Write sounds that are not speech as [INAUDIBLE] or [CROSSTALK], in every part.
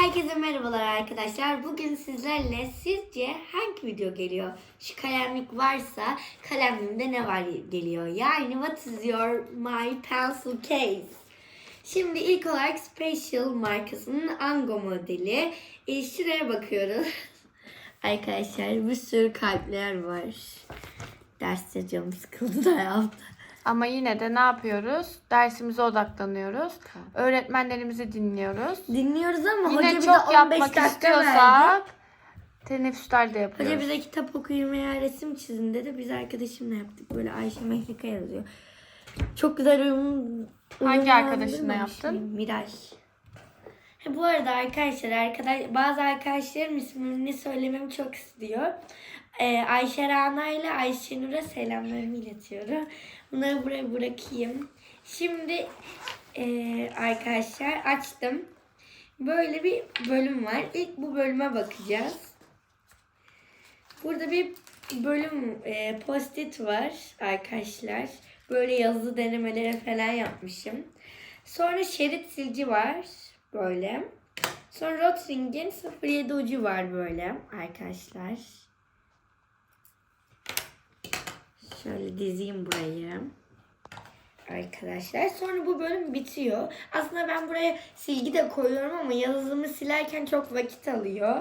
Herkese merhabalar arkadaşlar. Bugün sizlerle sizce hangi video geliyor? Şu kalemlik varsa kalemliğimde ne var geliyor? Yani what is your my pencil case? Şimdi ilk olarak Special markasının Ango modeli. E, şuraya bakıyoruz. [LAUGHS] arkadaşlar bir sürü kalpler var. Derste canım sıkıldı da yaptı. Ama yine de ne yapıyoruz? Dersimize odaklanıyoruz. Öğretmenlerimizi dinliyoruz. Dinliyoruz ama Yine hoca bize çok 15 yapmak dakika verdi. istiyorsak teneffüsler de Hoca yapıyoruz. bize kitap okuyun veya resim çizin dedi. Biz arkadaşımla yaptık. Böyle Ayşe Mehlika yazıyor. Çok güzel uyum, Hangi arkadaşınla yaptın? Miray. Ha, bu arada arkadaşlar, arkadaş, bazı arkadaşlarım ismini söylememi çok istiyor. Ee, Ayşe Rana ile Ayşe Nur'a selamlarımı iletiyorum. Bunları buraya bırakayım. Şimdi ee, arkadaşlar açtım. Böyle bir bölüm var. İlk bu bölüme bakacağız. Burada bir bölüm e, post-it var arkadaşlar. Böyle yazılı denemeleri falan yapmışım. Sonra şerit silci var böyle. Sonra Rotring'in 07 ucu var böyle arkadaşlar. Şöyle dizeyim burayı. Arkadaşlar sonra bu bölüm bitiyor. Aslında ben buraya silgi de koyuyorum ama yazımı silerken çok vakit alıyor.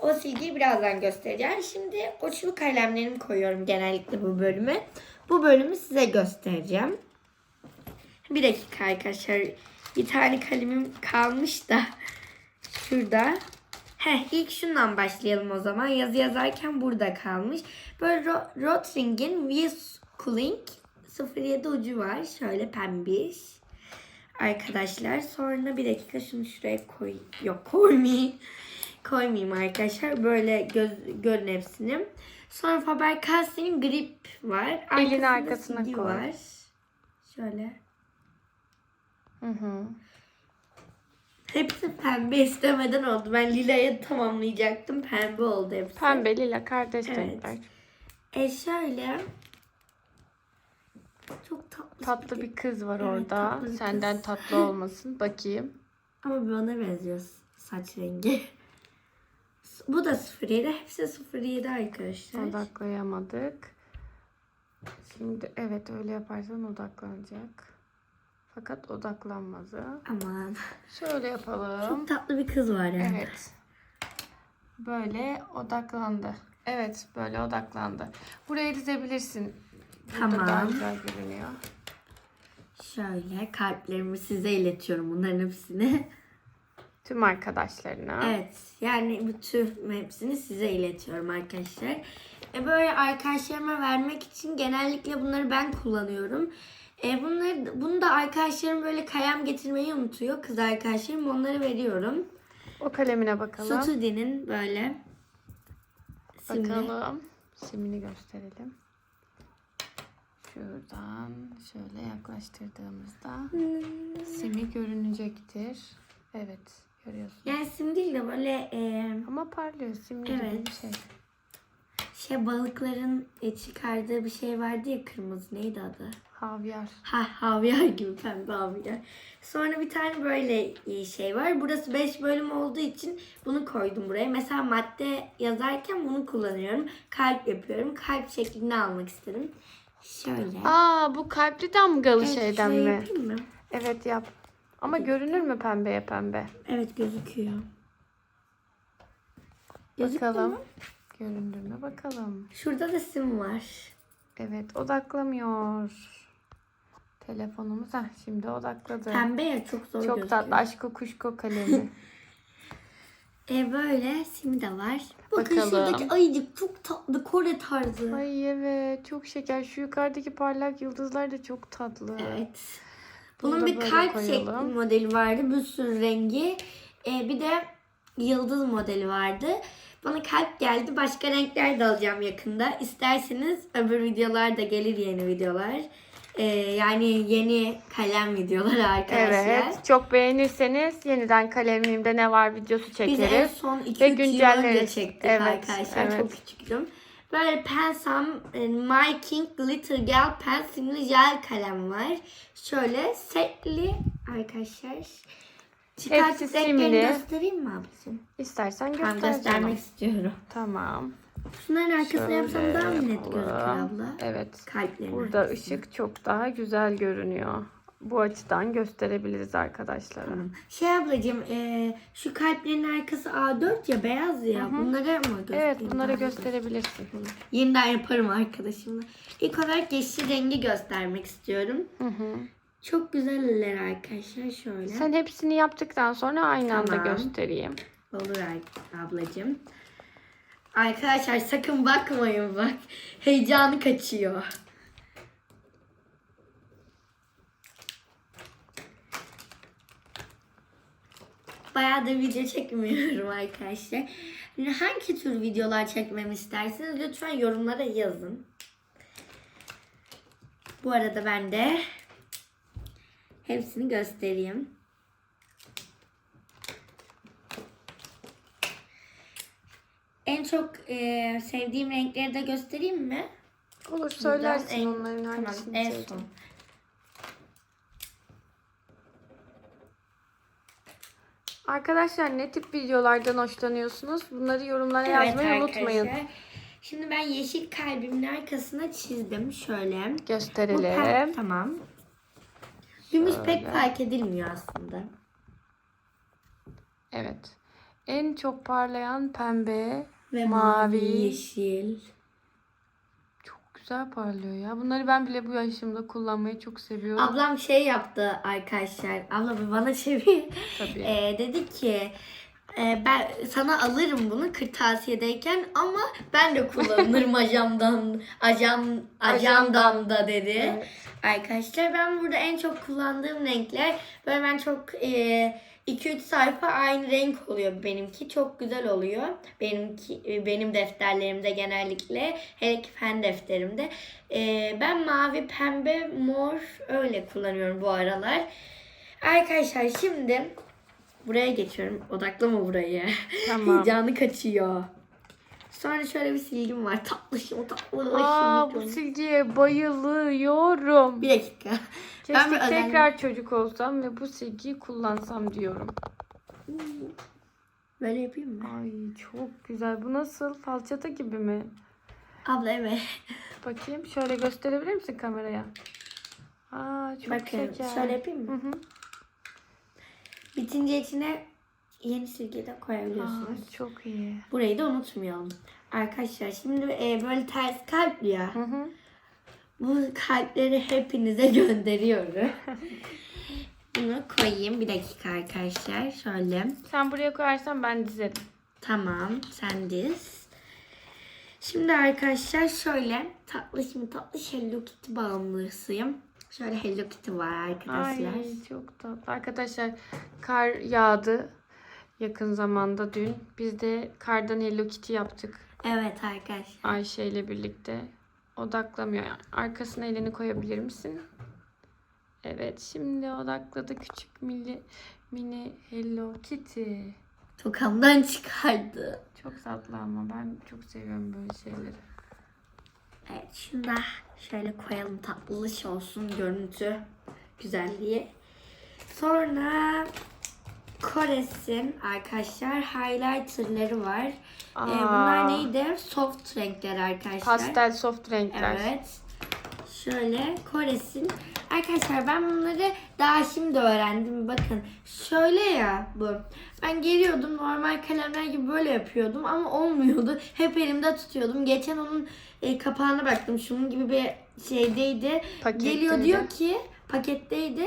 O silgiyi birazdan göstereceğim. Şimdi uçlu kalemlerimi koyuyorum genellikle bu bölüme. Bu bölümü size göstereceğim. Bir dakika arkadaşlar. Bir tane kalemim kalmış da şurada. Heh, ilk şundan başlayalım o zaman. Yazı yazarken burada kalmış. Böyle Ro- Rotring'in Wiz Cooling 07 ucu var. Şöyle pembiş. Arkadaşlar sonra bir dakika şunu şuraya koy. Yok koymayayım. [LAUGHS] Koymayayım arkadaşlar. Böyle göz, görün hepsini. Sonra Faber-Castell'in grip var. Elin arkasına koy. var. Şöyle. Hı hı. Hepsi pembe istemeden oldu. Ben lilaya tamamlayacaktım. Pembe oldu hepsi. Pembe lila kardeş Evet. renkler. E şöyle. Çok tatlı. Tatlı bir kız var Evet, orada. tatlı Senden kız. tatlı olmasın. Bakayım. Ama bana benziyor saç rengi. [LAUGHS] Bu da 07. Hepsi 07 arkadaşlar. Odaklayamadık. Şimdi evet öyle yaparsan odaklanacak. Fakat odaklanmadı. Aman. Şöyle yapalım. Çok tatlı bir kız var yani. Evet. Böyle odaklandı. Evet böyle odaklandı. Buraya dizebilirsin. Burada Tamam. daha güzel görünüyor. Şöyle kalplerimi size iletiyorum bunların hepsini. Tüm arkadaşlarına. Evet yani bütün hepsini size iletiyorum arkadaşlar. E böyle arkadaşlarıma vermek için genellikle bunları ben kullanıyorum. E bunları bunu da arkadaşlarım böyle kalem getirmeyi unutuyor. Kız arkadaşlarım onları veriyorum. O kalemine bakalım. Studi'nin böyle simli. Bakalım. Simini gösterelim. Şuradan şöyle yaklaştırdığımızda simi görünecektir. Evet görüyorsun. Yani sim değil de böyle e, Ama parlıyor simli gibi Evet. bir şey. şey balıkların e, çıkardığı bir şey vardı ya kırmızı neydi adı? Havyar. Ha havyar gibi pembe havyar. Sonra bir tane böyle e, şey var. Burası 5 bölüm olduğu için bunu koydum buraya. Mesela madde yazarken bunu kullanıyorum. Kalp yapıyorum. Kalp şeklini almak istedim. Şöyle. Aa bu kalpli damgalı Evet, şeyden şöyle mi? mı? Evet yap. Ama görünür mü pembeye pembe? Evet gözüküyor. Gözüktü Bakalım. mü? Göründü mü bakalım. Şurada da sim var. Evet odaklamıyor. Telefonumuz ha şimdi odakladı. Pembe ya çok zor Çok gözüküyor. tatlı aşko kuşko kalemi. [LAUGHS] E böyle sim de var. Bakın Bakalım. şuradaki ayıcık çok tatlı Kore tarzı. Ay evet çok şeker. Şu yukarıdaki parlak yıldızlar da çok tatlı. Evet. Bunu Bunun da bir böyle kalp koyalım. şekli modeli vardı. Bir sürü rengi. Ee, bir de yıldız modeli vardı. Bana kalp geldi. Başka renkler de alacağım yakında. İsterseniz öbür videolar da gelir yeni videolar. Ee, yani yeni kalem videoları [LAUGHS] arkadaşlar. Evet. Çok beğenirseniz yeniden kalemliğimde ne var videosu Biz en çekeriz. son 2-3 Ve yıl önce çektik Evet, arkadaşlar. evet. Çok küçüktüm. Böyle Pensam e, My King Glitter Gel Pen simli jel kalem var. Şöyle setli arkadaşlar. Çıkartıp renklerini göstereyim mi ablacığım? İstersen Ben göster göstermek canım. istiyorum. Tamam. Şunların arkasına yapsam Şöyle daha mı net yapalım. gözükür abla? Evet. Kalplerin Burada arkasına. ışık çok daha güzel görünüyor. Bu açıdan gösterebiliriz arkadaşlara. Tamam. Şey ablacığım e, şu kalplerin arkası A4 ya beyaz ya. Bunları mı göstereyim? Evet bunları daha gösterebilirsin. Yeniden yaparım arkadaşımla. İlk olarak yeşil rengi göstermek istiyorum. Hı hı. Çok güzeller arkadaşlar şöyle. Sen hepsini yaptıktan sonra aynı anda Tamam. göstereyim. Olur ablacığım. Arkadaşlar sakın bakmayın bak. Heyecanı kaçıyor. Bayağı da video çekmiyorum arkadaşlar. Hangi tür videolar çekmemi isterseniz lütfen yorumlara yazın. Bu arada ben de hepsini göstereyim. En çok e, sevdiğim renkleri de göstereyim mi? Olur söylersin en- onların Tamam, hangisini en sevdiğini. son. Arkadaşlar ne tip videolardan hoşlanıyorsunuz? Bunları yorumlara yazmayı unutmayın. Şimdi ben yeşil kalbimin arkasına çizdim şöyle. Bu Gösterelim. par- tamam. Gümüş pek fark edilmiyor aslında. Evet. En çok parlayan pembe, Ve mavi. mavi, yeşil. Çok güzel parlıyor ya. Bunları ben bile bu yaşımda kullanmayı çok seviyorum. Ablam şey yaptı arkadaşlar. Abla bana çevir. Tabii. [LAUGHS] Ee, dedi ki e, ben sana alırım bunu kırtasiyedeyken ama ben de kullanırım [LAUGHS] ajamdan ajam ajandamda dedi. Evet. Arkadaşlar ben burada en çok kullandığım renkler böyle ben çok 2-3 sayfa aynı renk oluyor benimki. Çok güzel oluyor. Benimki e, benim defterlerimde genellikle hele ki fen defterimde. E, ben mavi, pembe, mor öyle kullanıyorum bu aralar. Arkadaşlar şimdi buraya geçiyorum. Odaklama burayı. Tamam. [LAUGHS] Heyecanı kaçıyor. Sonra şöyle bir silgim var. Tatlışım tatlı. Aa bu silgiye bayılıyorum. Bir dakika. Keşke bir özendim. tekrar çocuk olsam ve bu silgiyi kullansam diyorum. Böyle yapayım mı? Ay çok güzel. Bu nasıl? Falçata gibi mi? Abla evet. Bakayım. Şöyle gösterebilir misin kameraya? Aa çok Bakın şeker. şöyle yapayım Hı mı? hı. Bitince içine yeni silgi de koyabiliyorsunuz. Aa, çok iyi. Burayı da unutmayalım. Arkadaşlar şimdi e, böyle ters kalp ya. Hı hı. Bu kalpleri hepinize [LAUGHS] gönderiyorum. Bunu koyayım. Bir dakika arkadaşlar. Şöyle. Sen buraya koyarsan ben dizerim. Tamam. Sen diz. Şimdi arkadaşlar şöyle tatlı şimdi tatlı Hello Kitty bağımlısıyım. Şöyle Hello Kitty var arkadaşlar. Ay çok tatlı. Arkadaşlar kar yağdı yakın zamanda dün. Biz de kardan Hello Kitty yaptık Evet arkadaşlar. Ayşe ile birlikte. Odaklamıyor. Arkasına elini koyabilir misin? Evet şimdi odakladı küçük mini, mini Hello Kitty. Tokamdan çıkardı. Çok tatlı ama ben çok seviyorum böyle şeyleri. Evet da şöyle koyalım tatlılış olsun görüntü güzelliği. Sonra Kores'in arkadaşlar highlighterları var. Ee, Aa. bunlar neydi? Soft renkler arkadaşlar. Pastel soft renkler. Evet. Şöyle Kores'in. Arkadaşlar ben bunları daha şimdi öğrendim. Bakın şöyle ya bu. Ben geliyordum normal kalemler gibi böyle yapıyordum ama olmuyordu. Hep elimde tutuyordum. Geçen onun e, kapağına baktım. Şunun gibi bir şeydeydi. Paketteydi. Geliyor diyor ki paketteydi.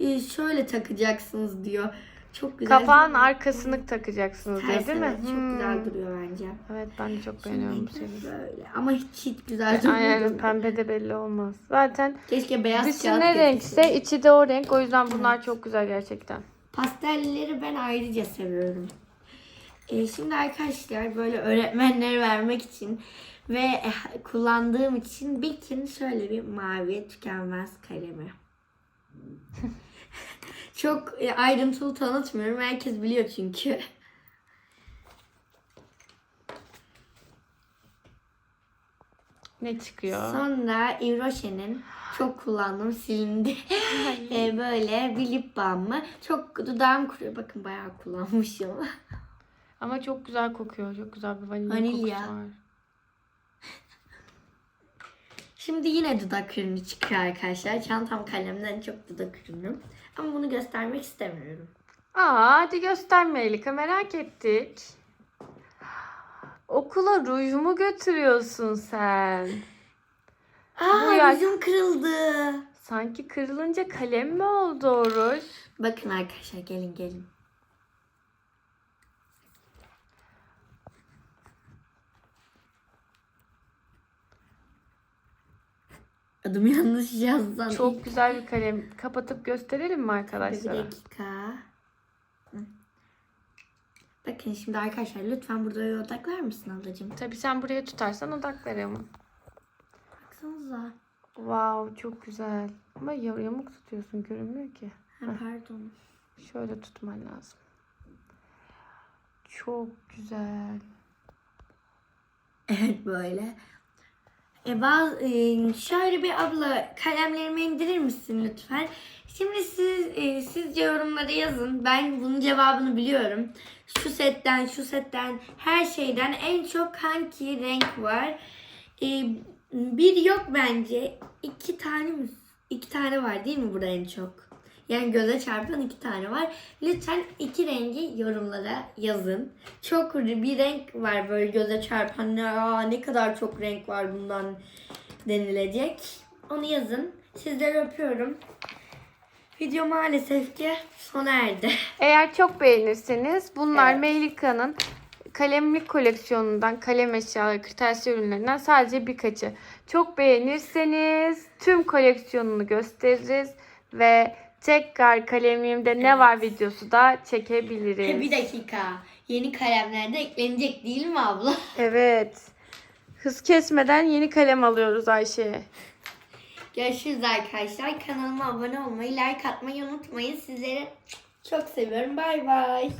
e, şöyle takacaksınız diyor. Çok güzel. Kapağın arkasını takacaksınız diyor, Ters değil mi? evet, Çok Hmm. güzel duruyor bence. Evet ben de çok beğeniyorum bu seriyi. Böyle. Ama hiç hiç güzel durmuyor. Aynen pembe de belli olmaz. Zaten Keşke beyaz dışı kağıt ne renkse içi de o renk. O yüzden bunlar çok güzel gerçekten. Pastellileri ben ayrıca seviyorum. Ee, şimdi arkadaşlar böyle öğretmenlere vermek için ve eh, kullandığım için Bikin şöyle bir mavi tükenmez kalemi. [LAUGHS] Çok e, ayrıntılı tanıtmıyorum. Herkes biliyor çünkü. Ne çıkıyor? Sonra Ivroşe'nin çok kullandığım silindi. Ee, [LAUGHS] böyle bir lip balmı. Çok dudağım kuruyor. Bakın bayağı kullanmışım. [LAUGHS] Ama çok güzel kokuyor. Çok güzel bir vanilya, Vanilya. kokusu var. Şimdi yine dudak ürünü çıkıyor arkadaşlar. Çantam kalemden çok dudak ürünü. Ama bunu göstermek istemiyorum. Aa hadi göstermeyeli merak ettik. Okula ruj mu götürüyorsun sen? Aa Bu yüzüm kırıldı. Sanki kırılınca kalem mi oldu o ruj? Bakın arkadaşlar gelin gelin. Adım yanlış yazdım. Çok güzel bir kalem. Kapatıp gösterelim mi Bir arkadaşlara? dakika. Hı. Bakın şimdi arkadaşlar lütfen burada odaklar mısın ablacığım? Tabii sen buraya tutarsan odaklarım. Baksanıza. Wow çok güzel. Ama ya- yamuk tutuyorsun görünmüyor ki. Ha, pardon. Şöyle tutman lazım. Çok güzel. Evet böyle. E, bazı, e, şöyle bir abla kalemlerimi indirir misin lütfen? Şimdi siz e, sizce yorumlara yazın. Ben bunun cevabını biliyorum. Şu setten, şu setten, her şeyden en çok hangi renk var? E, bir yok bence. İki tane mi? İki tane var değil mi burada en çok? Yani göze çarpan iki tane var. Lütfen iki rengi yorumlara yazın. Çok bir renk var böyle göze çarpan. Aa, ne kadar çok renk var bundan denilecek. Onu yazın. Sizleri öpüyorum. Video maalesef ki sona erdi. [LAUGHS] Eğer çok beğenirseniz bunlar Evet. Meylika'nın kalemlik koleksiyonundan kalem eşyaları, kırtasiye ürünlerinden sadece birkaçı. Çok beğenirseniz tüm koleksiyonunu gösteririz ve tekrar kalemliğimde ne Evet. var videosu da çekebiliriz. bir dakika. Yeni kalemler de eklenecek değil mi abla? [LAUGHS] Evet. Hız kesmeden yeni kalem alıyoruz Ayşe. Görüşürüz arkadaşlar. Kanalıma abone olmayı, like atmayı unutmayın. Sizleri çok seviyorum. Bay bay.